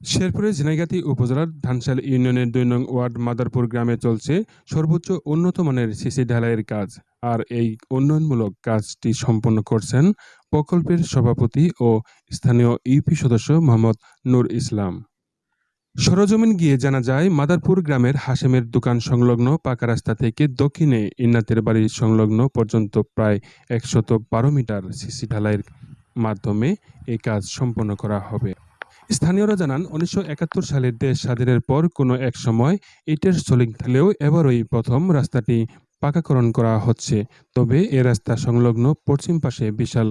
শেরপুরের ঝিনাইগাতী উপজেলার ধানশাল ইউনিয়নের দুই নং ওয়ার্ড মাদারপুর গ্রামে চলছে সর্বোচ্চ উন্নত মানের সিসি ঢালাইয়ের কাজ। আর এই উন্নয়নমূলক কাজটি সম্পন্ন করছেন প্রকল্পের সভাপতি ও স্থানীয় ইউপি সদস্য মোহাম্মদ নূর ইসলাম। সরজমিন গিয়ে জানা যায়, মাদারপুর গ্রামের হাশেমের দোকান সংলগ্ন পাকা রাস্তা থেকে দক্ষিণে ইন্নাতের বাড়ি সংলগ্ন পর্যন্ত প্রায় একশত বারো মিটার সিসি ঢালাইয়ের মাধ্যমে এই কাজ সম্পন্ন করা হবে। স্থানীয়রা জানান, উনিশশো সালের দেশ স্বাধীনের পর কোনো এক সময় ইটের সলিং থাকলেও এবারই প্রথম রাস্তাটি পাকাকরণ করা হচ্ছে। তবে এ রাস্তা সংলগ্ন পশ্চিম পাশে বিশাল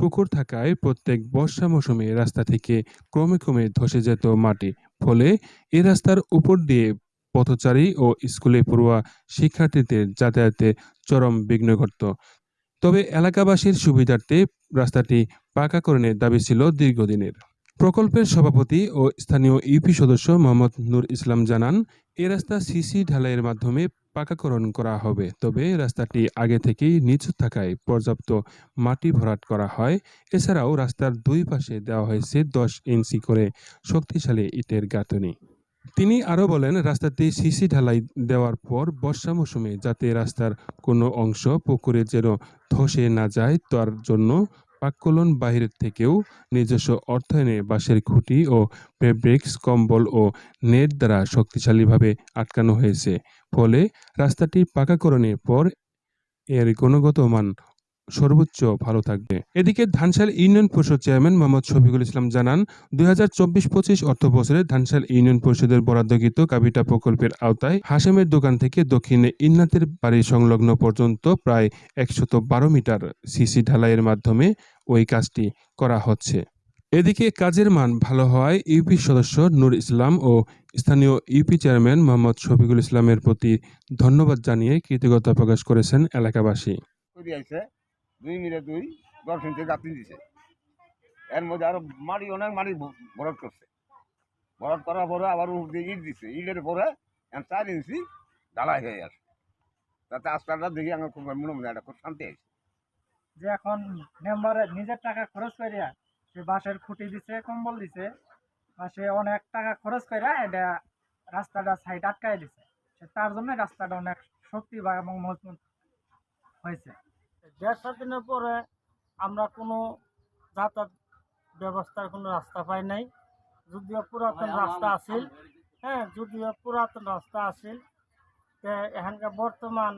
পুকুর থাকায় প্রত্যেক বর্ষা মৌসুমে রাস্তা থেকে ক্রমে ক্রমে ধসে যেত মাটি। ফলে এ রাস্তার উপর দিয়ে পথচারী ও স্কুলে পড়ুয়া শিক্ষার্থীদের যাতায়াতে চরম বিঘ্ন ঘটত। তবে এলাকাবাসীর সুবিধার্থে রাস্তাটি পাকাকরণের দাবি ছিল দীর্ঘদিনের। প্রকল্পের সভাপতি ও স্থানীয় ইউপি সদস্য মোহাম্মদ নূর ইসলাম জানান, এ রাস্তা সিসি ঢালাইয়ের মাধ্যমে পাকাকরণ করা হবে। তবে রাস্তাটি আগে থেকেই নিচু থাকায় পর্যাপ্ত মাটি ভরাট করা হয়। এছাড়াও রাস্তার দুই পাশে দেওয়া হয়েছে দশ ইঞ্চি করে শক্তিশালী ইটের গাঁথনি। তিনি আরও বলেন, রাস্তাটি সিসি ঢালাই দেওয়ার পর বর্ষা মৌসুমে যাতে রাস্তার কোনো অংশ পুকুরে যেন ধসে না যায়, তার জন্য পাক্কলন বাহিরের থেকেও নিজস্ব অর্থায়নে বাঁশের খুঁটি ও ফেব্রিক্স, কম্বল ও নেট দ্বারা শক্তিশালীভাবে আটকানো হয়েছে। ফলে রাস্তাটি পাকাকরণের পর এর গুণগত মান সর্বোচ্চ ভালো থাকবে। এদিকে ধানশাল ইউনিয়ন পরিষদ চেয়ারম্যান মোহাম্মদ শফিকুল ইসলাম জানান, দুই হাজার চব্বিশ পঁচিশ অর্থ বছরে ধানশাল ইউনিয়ন পরিষদের বরাদ্দকৃত কাবিটা প্রকল্পের আওতায় হাশেমের দোকান থেকে দক্ষিণে ইন্নাতের বাড়ি সংলগ্ন পর্যন্ত প্রায় একশত বারো মিটার সিসি ঢালাইয়ের মাধ্যমে ওই কাজটি করা হচ্ছে। এদিকে কাজের মান ভালো হওয়ায় ইউপি সদস্য নূর ইসলাম ও স্থানীয় ইউপি চেয়ারম্যান মোহাম্মদ শফিকুল ইসলামের প্রতি ধন্যবাদ জানিয়ে কৃতজ্ঞতা প্রকাশ করেছেন এলাকাবাসী। দুই মিলে দুই দশ ইঞ্চি গাঁথনি দিছে। এর মধ্যে আরও মাটি অনেক মাটি ভরাট করছে। ভরাট করার পরে আবার উপর দিয়ে ইট দিছে। ইটের পরে চার ইঞ্চি ঢালাই হয়ে আসে তাতে আস্তাটা দেখি আমার খুব মনে মনে একটা খুব শান্তি আছে। যে এখন মেম্বারে নিজের টাকা খরচ করিয়া সে বাঁশের খুঁটি দিছে, কম্বল দিছে বা সে অনেক টাকা খরচ করিয়া এটা রাস্তাটা সাইড আটকাই দিছে। তার জন্য রাস্তাটা অনেক শক্তি বা এবং মজবুত হয়েছে। দেড় দিনের পরে আমরা কোনো যাতায়াত ব্যবস্থার কোনো রাস্তা পাই নাই। যদিও পুরাতন রাস্তা আছিল। হ্যাঁ যদিও পুরাতন রাস্তা আছিল। তে এখানকার বর্তমান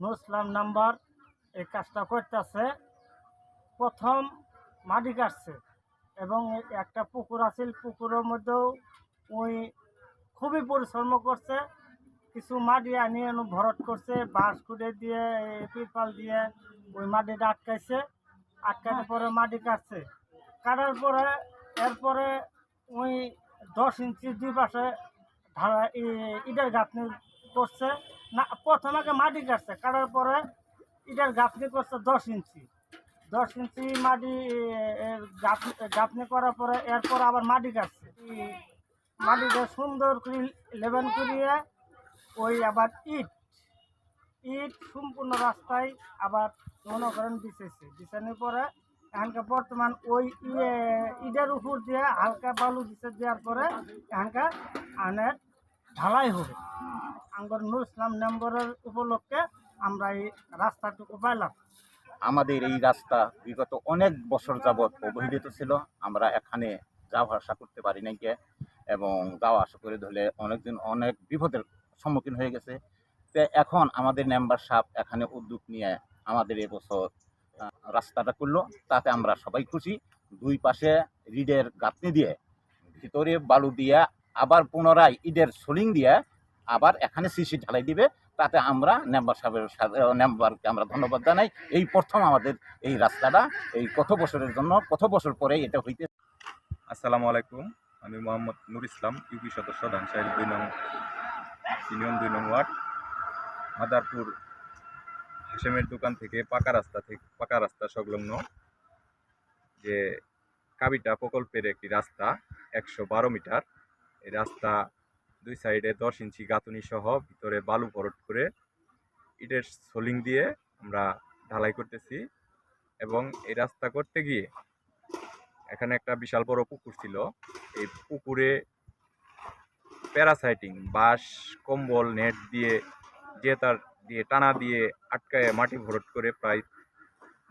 নুসলাম নাম্বার এই কাজটা করতেছে। প্রথম মাটি কাটছে এবং একটা পুকুর আছিল। পুকুরের মধ্যেও ওই খুবই পরিশ্রম করছে। কিছু মাটি আনি এনে ভরট করছে, বাঁশ খুঁড়ে দিয়ে পিপাল দিয়ে ওই মাটিটা আটকাইছে আটকানোর পরে মাটি কাটছে। কাটার পরে এরপরে ওই দশ ইঞ্চি দুই পাশে ঢালা ইটের গাঁথনি করছে। না, প্রথমে আগে মাটি কাটছে, কাটার পরে ইটার গাঁথনি করছে দশ ইঞ্চি। দশ ইঞ্চি মাটি গাঁথনি করার পরে এরপর আবার মাটি কাটছে। মাটিটা সুন্দর করে লেবেন করিয়ে ওই আবার ইট। ইট সম্পূর্ণ রাস্তায় আবার মনে করেন বিছেছে। বিছানোর পরে এখানকার বর্তমান ওই ইয়ে ইটের উপর দিয়ে হালকা বালু দিছে, দেওয়ার পরে এখানকার আনের ঢালাই হবে। আঙ্গর নুর ইসলাম নম্বরের উপলক্ষে আমরা এই রাস্তাটুকু পাইলাম। আমাদের এই রাস্তা বিগত অনেক বছর যাবৎ অবহেলিত ছিল। আমরা এখানে যাওয়া আসা করতে পারি নাই কে এবং যাওয়া আসা করে ধরলে অনেকদিন অনেক বিপদের সম্মুখীন হয়ে গেছে। তো এখন আমাদের মেম্বার সাহেব এখানে উদ্যোগ নিয়ে আমাদের এবছর রাস্তাটা করল। তাতে আমরা সবাই খুশি। দুই পাশে রিডের গাঁথনি দিয়ে, ভিতরে বালু দিয়ে, আবার পুনরায় ইটের সোলিং দিয়ে আবার এখানে সিসি ঢালাই দিবে। তাতে আমরা মেম্বার সাহেবের সাথে মেম্বারকে আমরা ধন্যবাদ জানাই। এই প্রথম আমাদের এই রাস্তাটা, এই কত বছরের জন্য, কত বছর পরে এটা হইতে আসসালামু আলাইকুম। আমি মোহাম্মদ নুর ইসলাম, ইউপি সদস্য ধানসাইল দুই নং ইউনিয়ন দুই নং ওয়ার্ড মাদারপুর হাসেমের দোকান থেকে পাকা রাস্তা থেকে পাকা রাস্তা সংলগ্ন যে কাবিটা প্রকল্পের একটি রাস্তা, একশো বারো মিটার। এই রাস্তা দুই সাইডে দশ ইঞ্চি গাঁথনি সহ ভিতরে বালু ভরট করে ইটের সোলিং দিয়ে আমরা ঢালাই করতেছি এবং এই রাস্তা করতে গিয়ে এখানে একটা বিশাল বড় পুকুর ছিল। এই পুকুরে প্যারাসাইটিং, বাঁশ, কম্বল, নেট দিয়ে যে তার দিয়ে, টানা দিয়ে আটকায় মাটি ভরট করে প্রায়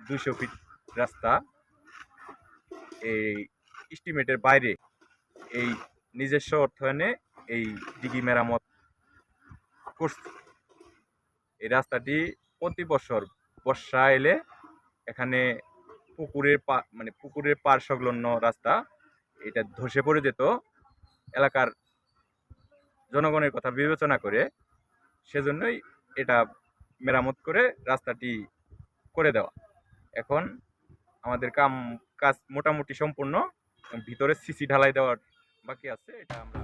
দুশো ফিট রাস্তা। এই ইস্টিমেটের বাইরে এই নিজস্ব অর্থায়নে এই ডিগি মেরামত করছে। এই রাস্তাটি প্রতি বছর বর্ষা এলে এখানে পুকুরের পা মানে পুকুরের পার সংলগ্ন রাস্তা, এটা ধসে পড়ে যেত। এলাকার জনগণের কথা বিবেচনা করে সেজন্যই এটা মেরামত করে রাস্তাটি করে দেওয়া। এখন আমাদের কাম কাজ মোটামুটি সম্পূর্ণ, ভিতরে সিসি ঢালাই দেওয়ার বাকি আছে, এটা আমরা